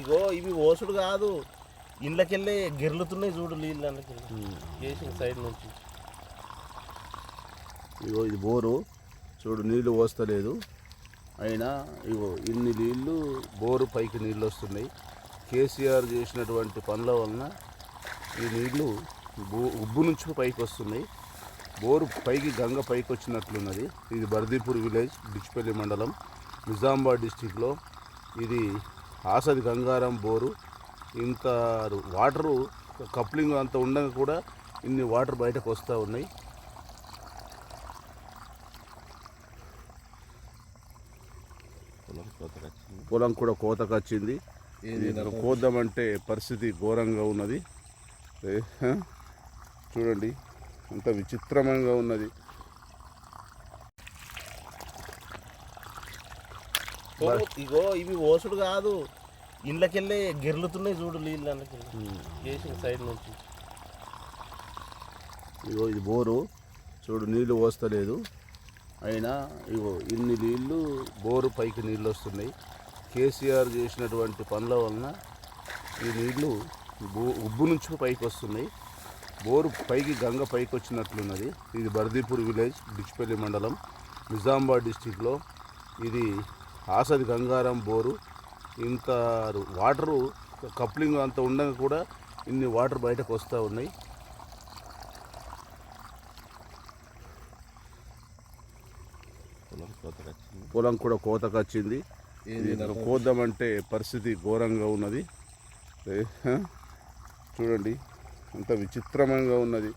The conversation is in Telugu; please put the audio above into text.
ఇగో ఇవి ఓసుడు కాదు. ఇండ్లకెళ్ళి గిర్లుతున్నాయి చూడు నీళ్ళు చేసిన సైడ్ నుంచి. ఇగో ఇది బోరు. చూడు నీళ్ళు పోస్తలేదు. అయినా ఇగో ఇన్ని నీళ్ళు బోరు పైకి నీళ్ళు వస్తున్నాయి. కేసీఆర్ చేసినటువంటి పనుల వలన ఈ నీళ్ళు బో ఉబ్బు నుంచి పైకి వస్తున్నాయి. బోరు పైకి గంగ పైకి వచ్చినట్లున్నది. ఇది బర్దీపూర్ విలేజ్ డిచ్పల్లి మండలం నిజామాబాద్ డిస్టిక్లో. ఇది ఆసది గంగారం బోరు ఇంత వాటరు కప్లింగ్ అంత ఉండగా కూడా ఇన్ని వాటర్ బయటకు వస్తూ ఉన్నాయి. పొలం కూడా కోతకు వచ్చింది. కోద్దామంటే పరిస్థితి ఘోరంగా ఉన్నది? చూడండి అంత విచిత్రమంగా ఉన్నది. ఇగో ఇవి ఓసుడు కాదు. ఇండ్లకెళ్ళి గిర్లుతున్నాయి చూడు నీళ్ళు చేసిన సైడ్ నుంచి. ఇగో ఇది బోరు. చూడు నీళ్ళు పోస్తలేదు. అయినా ఇగో ఇన్ని నీళ్ళు బోరు పైకి నీళ్ళు వస్తున్నాయి. కేసీఆర్ చేసినటువంటి పనుల వలన ఈ నీళ్ళు బో ఉబ్బు నుంచి పైకి వస్తున్నాయి. బోరు పైకి గంగ పైకి వచ్చినట్లున్నది. ఇది బర్దీపూర్ విలేజ్ డిచ్పల్లి మండలం నిజామాబాద్ డిస్టిక్లో. ఇది ఆసది గంగారం బోరు ఇంత వాటరు కప్లింగ్ అంత ఉండగా కూడా ఇన్ని వాటర్ బయటకు వస్తూ ఉన్నాయి. పొలం కూడా కోతకు వచ్చింది. కోద్దామంటే పరిస్థితి ఘోరంగా ఉన్నది? చూడండి అంత విచిత్రమంగా ఉన్నది.